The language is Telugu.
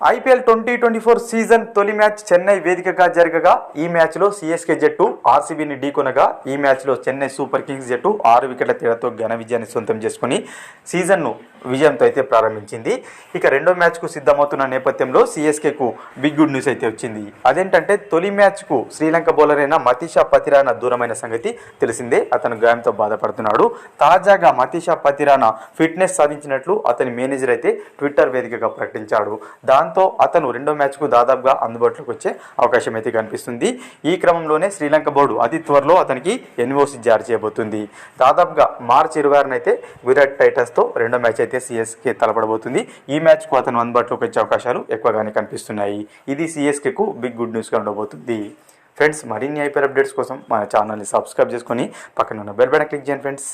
IPL twenty twenty four season తొలి మ్యాచ్ చెన్నై వేదికగా జరగగా ఈ మ్యాచ్లో సిఎస్కే జట్టు ఆర్సీబీని ఢీకొనగా ఈ మ్యాచ్లో చెన్నై సూపర్ కింగ్స్ జట్టు ఆరు వికెట్ల తేడాతో ఘన విజయాన్ని సొంతం చేసుకుని సీజన్ను విజయంతో అయితే ప్రారంభించింది. ఇక రెండో మ్యాచ్కు సిద్ధమవుతున్న నేపథ్యంలో సిఎస్కేకు బిగ్ గుడ్ న్యూస్ అయితే వచ్చింది. అదేంటంటే తొలి మ్యాచ్కు శ్రీలంక బౌలర్ అయిన మతీషా పతిరానా దూరమైన సంగతి తెలిసిందే. అతను గాయంతో బాధపడుతున్నాడు. తాజాగా మతీషా పతిరానా ఫిట్నెస్ సాధించినట్లు అతని మేనేజర్ అయితే ట్విట్టర్ వేదికగా ప్రకటించాడు. దాంతో అతను రెండో మ్యాచ్కు దాదాపుగా అందుబాటులోకి వచ్చే అవకాశం అయితే కనిపిస్తుంది. ఈ క్రమంలోనే శ్రీలంక బోర్డు అతి త్వరలో అతనికి ఎన్ఓసి జారీ చేయబోతుంది. దాదాపుగా మార్చి ఇరవై ఆరునైతే విరాట్ టైటన్స్తో రెండో మ్యాచ్ అయితే అయితే సిఎస్కే తలపడబోతుంది. ఈ మ్యాచ్కు అతను అందుబాటులోకి వచ్చే అవకాశాలు ఎక్కువగానే కనిపిస్తున్నాయి. ఇది సిఎస్కేకు బిగ్ గుడ్ న్యూస్గా ఉండబోతుంది. ఫ్రెండ్స్ మరిన్ని ఐపీఎల్ అప్డేట్స్ కోసం మన ఛానల్ని సబ్స్క్రైబ్ చేసుకొని పక్కన ఉన్న బెల్ బటన్ క్లిక్ చేయండి ఫ్రెండ్స్.